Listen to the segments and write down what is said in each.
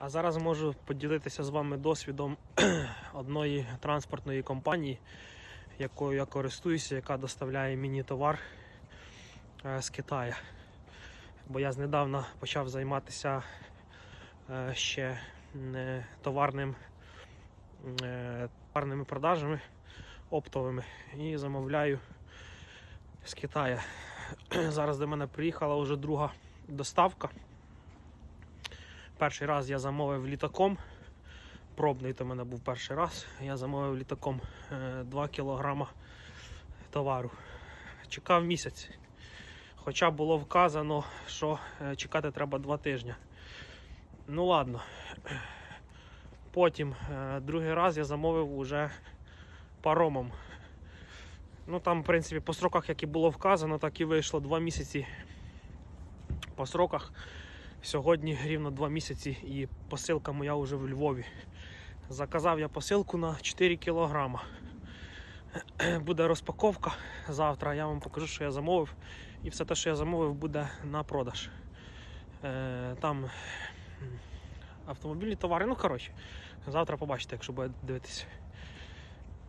А зараз можу поділитися з вами досвідом одної транспортної компанії, якою я користуюся, яка доставляє мені товар е, з Китаю. Бо я знедавна почав займатися е, ще е, товарним, товарними продажами оптовими і замовляю з Китаю. Зараз до мене приїхала вже друга доставка. Перший раз я замовив літаком. Пробний то в мене був перший раз. Я замовив літаком е, 2 кг товару. Чекав місяць. Хоча було вказано, що е, чекати треба 2 тижні. Ну ладно. Потім е, другий раз я замовив уже паромом. Ну там, в принципі, по сроках, як і було вказано, так і вийшло 2 місяці по сроках. Сьогодні рівно 2 місяці і посилка моя вже в Львові. Заказав я посилку на 4 кілограма. Буде розпаковка завтра. Я вам покажу, що я замовив. І все те, що я замовив, буде на продаж. Е, Там автомобільні товари. Ну, коротше, завтра побачите, якщо буде дивитися.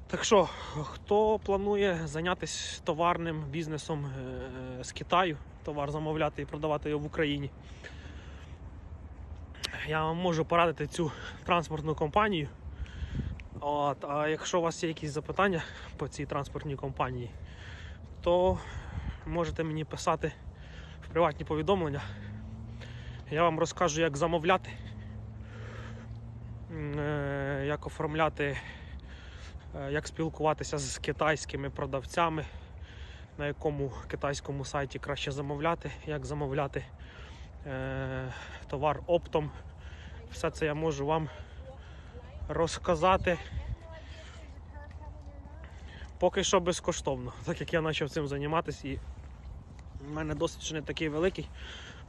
Так що, хто планує зайнятися товарним бізнесом е, з Китаю, товар замовляти і продавати його в Україні, я вам можу порадити цю транспортну компанію. От, а якщо у вас є якісь запитання по цій транспортній компанії, то можете мені писати в приватні повідомлення. Я вам розкажу, як замовляти, е, як оформляти, е, як спілкуватися з китайськими продавцями, на якому китайському сайті краще замовляти, як замовляти е, товар оптом. Все це я можу вам розказати. Поки що безкоштовно, так як я почав цим займатися і в мене досвід ще не такий великий.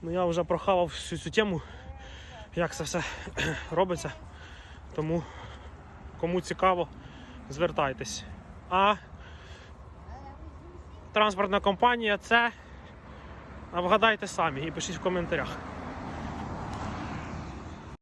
Ну я вже прохавав всю цю тему, як це все робиться. Тому кому цікаво, звертайтесь. А транспортна компанія це а вгадайте самі і пишіть в коментарях.